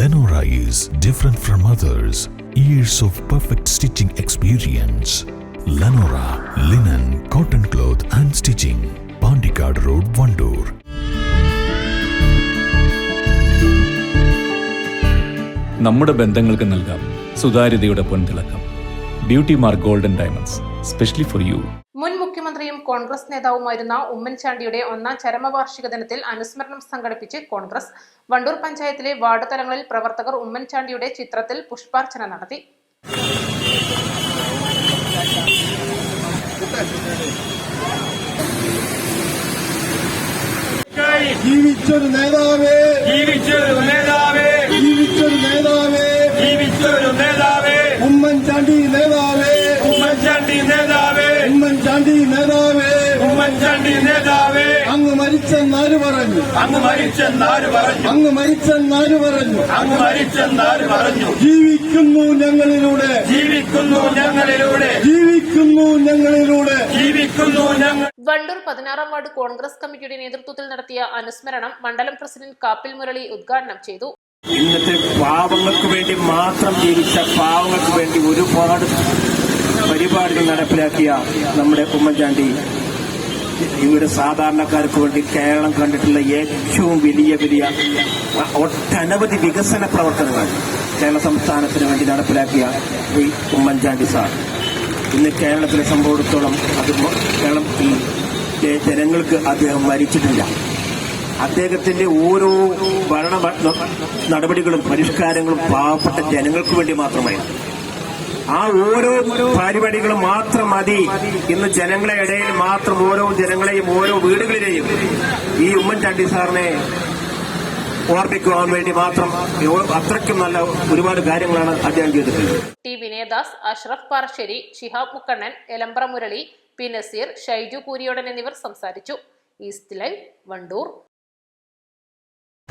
Lenora is different from others. Years of perfect stitching experience. Lenora linen, cotton cloth and stitching. Pandikad Road, Vandoor. നമ്മുടെ ബന്ധങ്ങൾക്ക് നൽകാം സുതാര്യതയുടെ പൊൻതിളക്കം beauty mark golden diamonds specially for you മുൻ മുഖ്യമന്ത്രിയും കോൺഗ്രസ് നേതാവുമായിരുന്ന ഉമ്മൻചാണ്ടിയുടെ ഒന്നാം ചരമവാർഷിക ദിനത്തിൽ അനുസ്മരണം സംഘടിപ്പിച്ച് കോൺഗ്രസ് വണ്ടൂർ പഞ്ചായത്തിലെ വാർഡ് തലങ്ങളിൽ പ്രവർത്തകർ ഉമ്മൻചാണ്ടിയുടെ ചിത്രത്തിൽ പുഷ്പാർച്ചന നടത്തി. ജീവിച്ചൊരു നേതാവേ. ജീവിച്ചൊരു നേതാവേ. ജീവിച്ചൊരു നേതാവേ. ജീവിച്ചൊരു നേതാവേ. ഉമ്മൻചാണ്ടി നേതാവേ ഉമ്മൻചാണ്ടി നേതാവേ. അങ്ങ് മരിച്ചെന്നാര് പറഞ്ഞു? അങ്ങ് മരിച്ചെന്നാര് പറഞ്ഞു. അങ്ങ് മരിച്ചെന്നാര് പറഞ്ഞു? അങ്ങ് മരിച്ചെന്നാര് പറഞ്ഞു. ജീവിക്കുന്നു ഞങ്ങളിലൂടെ. ജീവിക്കുന്നു ഞങ്ങളിലൂടെ. ജീവിക്കുന്നു ഞങ്ങളിലൂടെ. ജീവിക്കുന്നു ഞങ്ങൾ വണ്ടൂർ പതിനാറാം വാർഡ് കോൺഗ്രസ് കമ്മിറ്റിയുടെ നേതൃത്വത്തിൽ നടത്തിയ അനുസ്മരണം മണ്ഡലം പ്രസിഡന്റ് കാപ്പിൽ മുരളി ഉദ്ഘാടനം ചെയ്തു. ഇന്നത്തെ പാവങ്ങൾക്ക് വേണ്ടി മാത്രം ജീവിച്ച പാവങ്ങൾക്ക് വേണ്ടി ഒരുപാട് പരിപാടികൾ നടപ്പിലാക്കിയ നമ്മുടെ ഉമ്മൻചാണ്ടി ഇവിടെ സാധാരണക്കാർക്ക് വേണ്ടി കേരളം കണ്ടിട്ടുള്ള ഏറ്റവും വലിയ വലിയ ഒട്ടനവധി വികസന പ്രവർത്തനങ്ങൾ കേരള സംസ്ഥാനത്തിന് വേണ്ടി നടപ്പിലാക്കിയ ഈ ഉമ്മൻചാണ്ടി സാർ. ഇന്ന് കേരളത്തിലെ സംഭവത്തോളം അത് കേരളത്തിലെ ജനങ്ങൾക്ക് അദ്ദേഹം മരിച്ചിട്ടില്ല അദ്ദേഹത്തിന്റെ ഓരോ ഭരണ നടപടികളും പരിഷ്കാരങ്ങളും പാവപ്പെട്ട ജനങ്ങൾക്ക് വേണ്ടി മാത്രമായിരുന്നു. ആ ഓരോ പരിപാടികളും മാത്രം മതി. ഇന്ന് ജനങ്ങളെ ഇടയിൽ മാത്രം ഓരോ ജനങ്ങളെയും ഓരോ വീടുകളിലെയും ഈ ഉമ്മൻചാണ്ടി സാറിനെ ഓർമ്മിക്കുവാൻ വേണ്ടി മാത്രം അത്രയ്ക്കും നല്ല ഒരുപാട് കാര്യങ്ങളാണ് അദ്ദേഹം ചെയ്തിട്ടുള്ളത്. ടി. വിനയദാസ് അഷ്റഫ് പാറശ്ശേരി ഷിഹാബ് മുക്കണ്ണൻ എലമ്പ്ര മുരളി പി. നസീർ ഷൈജു കൂരിയോടൻ എന്നിവർ സംസാരിച്ചു. East live Wandoor.